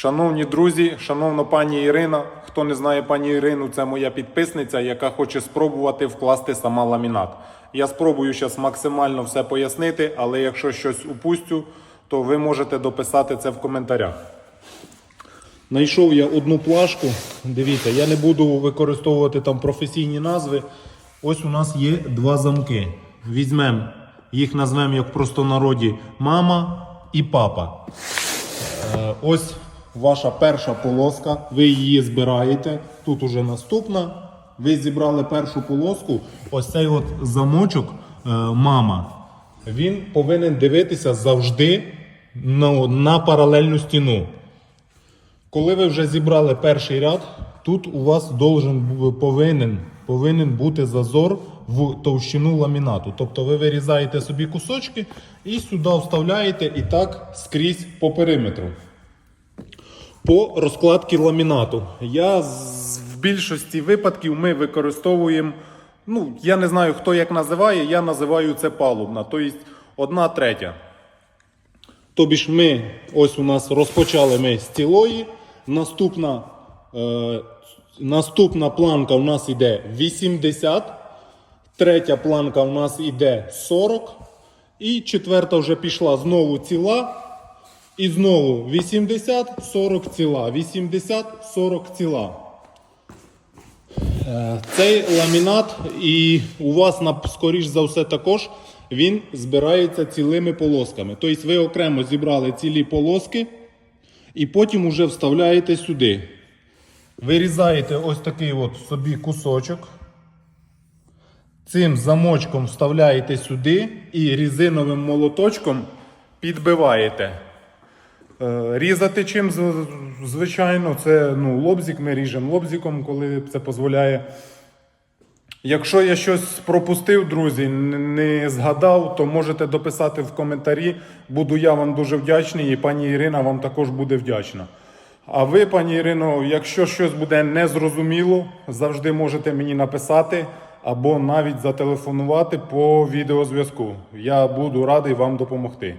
Шановні друзі, шановна пані Ірина, хто не знає пані Ірину, це моя підписниця, яка хоче спробувати вкласти сама ламінат. Я спробую зараз максимально все пояснити, але якщо щось упустю, то ви можете дописати це в коментарях. Знайшов я одну плашку. Дивіться, я не буду використовувати там професійні назви. Ось у нас є два замки. Візьмемо, їх назвемо як в простонароді мама і папа. Е, Ось ваша перша полоска, ви її збираєте. Тут уже наступна. Ви зібрали першу полоску. Ось цей от замочок е, мама. Він повинен дивитися завжди на, на паралельну стіну. Коли ви вже зібрали перший ряд, тут у вас должен, повинен, повинен бути зазор в товщину ламінату. Тобто ви вирізаєте собі кусочки і сюди вставляєте і так скрізь по периметру. По розкладці ламінату. Я в більшості випадків ми використовуємо, ну, я не знаю, хто як називає, я називаю це палубна, тобто одна третя. Тобі ж ми, ось у нас розпочали ми з цілої. Наступна, е, наступна планка у нас йде 80, третя планка у нас йде 40, і четверта вже пішла знову ціла. І знову 80, 40 ціла. 80, 40 ціла. Е, Цей ламінат, і у вас, скоріш за все, також він збирається цілими полосками. Тобто ви окремо зібрали цілі полоски і потім уже вставляєте сюди. Вирізаєте ось такий от собі кусочок. Цим замочком вставляєте сюди і різиновим молоточком підбиваєте. Е, Різати чим, звичайно, це ну, лобзик, ми ріжемо лобзиком, коли це дозволяє. Якщо я щось пропустив, друзі, не згадав, то можете дописати в коментарі. Буду я вам дуже вдячний, і пані Ірина вам також буде вдячна. А ви, пані Ірино, якщо щось буде незрозуміло, завжди можете мені написати або навіть зателефонувати по відеозв'язку. Я буду радий вам допомогти.